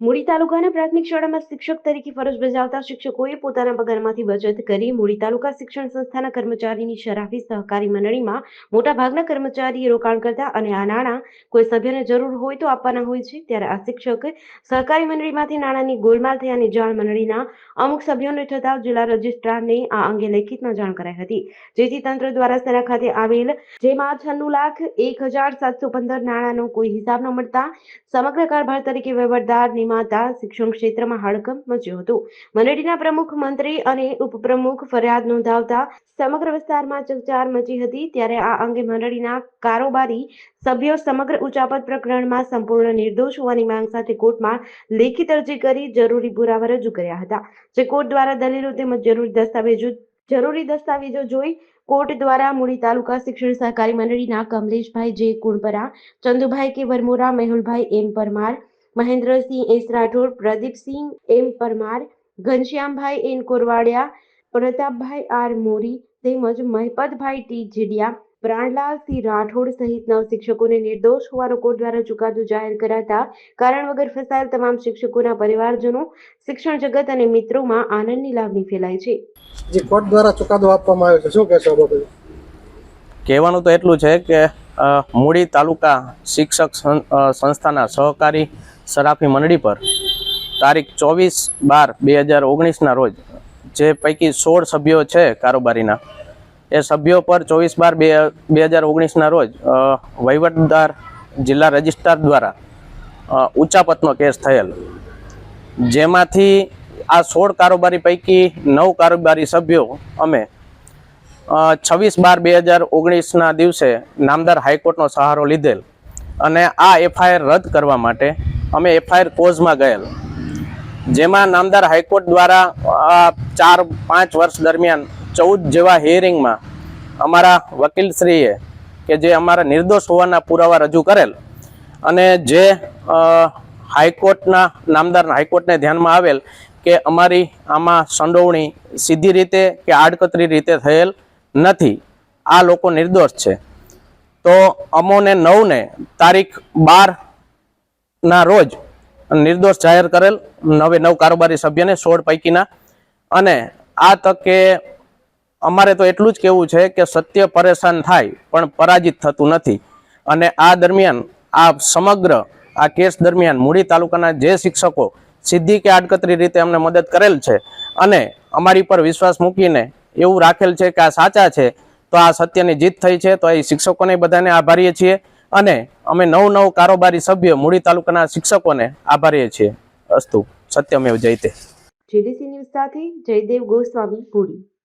મૂળી તાલુકાના પ્રાથમિક શાળામાં શિક્ષક તરીકે ફરજ બજાવતા શિક્ષકોએ પોતાના પગારમાંથી બચત કરી મૂળી તાલુકા શિક્ષણ સંસ્થાના કર્મચારીની શરાફી સહકારી મંડળીમાં મોટાભાગના કર્મચારીએ રોકાણ કરતા અને આ નાણાં કોઈ સભ્યને જરૂર હોય તો આપવાના હોય છે. ત્યારે આ શિક્ષક સહકારી મંડળીમાંથી નાણાંની ગોલમાલ થયાની જાણ મંડળીના અમુક સભ્યોને થતા જિલ્લા રજિસ્ટ્રારને આ અંગે લેખિતમાં જાણ કરાઈ હતી. જેથી તંત્ર દ્વારા સેના ખાતે આવેલ, જેમાં છન્નું લાખ એક હજાર સાતસો પંદર નાણાંનો કોઈ હિસાબ ન મળતા સમગ્ર કારભાર તરીકે વહીવટદાર નિમાતા શિક્ષણ ક્ષેત્રમાં હડકંપ મચ્યો હતો. મનેડીના પ્રમુખ મંત્રી અને ઉપપ્રમુખ ફરિયાદ નોંધાવતા સમગ્ર વિસ્તારમાં ચકચાર મચી હતી ત્યારે આ અંગે મંડળીના કારોબારી સભ્યો સમગ્ર ઉચાપત પ્રકરણમાં સંપૂર્ણ નિર્દોષ હોવાની માંગ સાથે કોર્ટમાં લેખિત અરજી કરી જરૂરી પુરાવા રજૂ કર્યા હતા. જે કોર્ટ દ્વારા દલીલો તેમજ જરૂરી દસ્તાવેજો જરૂરી દસ્તાવેજો જોઈ કોર્ટ દ્વારા મૂડી તાલુકા શિક્ષણ સહકારી મંડળીના કમલેશભાઈ જે Kunpara Chandubhai K Varmora, Mehulbhai M Parmar Mahendrasinh S Rathod Pradeepsinh M Parmar Ghanshyambhai N Korvadiya Pratapbhai R Mori તેમજ મહિપતભાઈ ટી જીડિયા પ્રાણલાલ સિંહ રાઠોડ સહિત નવ શિક્ષકોને નિર્દોષ હોવાનો કોર્ટ દ્વારા ચુકાદો જાહેર કરાતા કારણ વગર ફસાયેલ તમામ શિક્ષકોના પરિવારજનો શિક્ષણ જગત અને મિત્રોમાં આનંદની લાગણી ફેલાય છે. જે કોર્ટ દ્વારા ચુકાદો આપવામાં આવ્યો છે શું કહેશો કહેવાનું તો એટલું છે કે મૂળી તાલુકા શિક્ષક સંસ્થાના સહકારી સરાફી મંડળી પર તારીખ ચોવીસ બાર બે હજાર ઓગણીસના રોજ જે પૈકી સોળ સભ્યો છે કારોબારીના, એ સભ્યો પર ચોવીસ બાર બે બે હજાર ઓગણીસના રોજ વહીવટદાર જિલ્લા રજિસ્ટ્રાર દ્વારા ઉચ્ચાપતનો કેસ થયેલ. જેમાંથી આ સોળ કારોબારી પૈકી નવ કારોબારી સભ્યો અમે છવ્વીસ બાર બે હજાર ઓગણીસના દિવસે નામદાર હાઈકોર્ટનો સહારો લીધેલ અને આ એફઆઈઆર રદ કરવા માટે અમે એફઆઈઆર કોઝમાં ગયેલ. જેમાં નામદાર હાઈકોર્ટ દ્વારા આ ચાર, પાંચ વર્ષ દરમિયાન ચૌદ જેવા હિયરિંગમાં અમારા વકીલશ્રીએ કે જે અમારા નિર્દોષ હોવાના પુરાવા રજૂ કરેલ અને જે હાઈકોર્ટના, નામદાર હાઈકોર્ટને ધ્યાનમાં આવેલ કે અમારી આમાં સંડોવણી સીધી રીતે કે આડકતરી રીતે થયેલ નથી. આ લોકો નિર્દોષ છે. તો અમોને નવને તારીખ બાર ના રોજ નિર્દોષ જાહેર કરેલ નવે નવ કારોબારી સભ્યને સોળ પૈકીના. અને આ તકે અમારે તો એટલું જ કહેવું છે કે સત્ય પરેશાન થાય પણ પરાજિત થતું નથી. અને આ દરમિયાન આ સમગ્ર આ કેસ દરમિયાન મૂડી તાલુકાના જે શિક્ષકો સીધી કે આડકતરી રીતે અમને મદદ કરેલ છે અને અમારી પર વિશ્વાસ મૂકીને એવું રાખેલ છે કે આ સાચા છે, તો આ સત્યની જીત થઈ છે, તો એ શિક્ષકોને બધાને આભારીએ છીએ અને અમે નવ નવ કારોબારી સભ્ય મૂડી તાલુકાના શિક્ષકોને આભારીએ છીએ. અસ્તુ, સત્યમેવ જયતે જયદેવ ગોસ્વામી પુરી.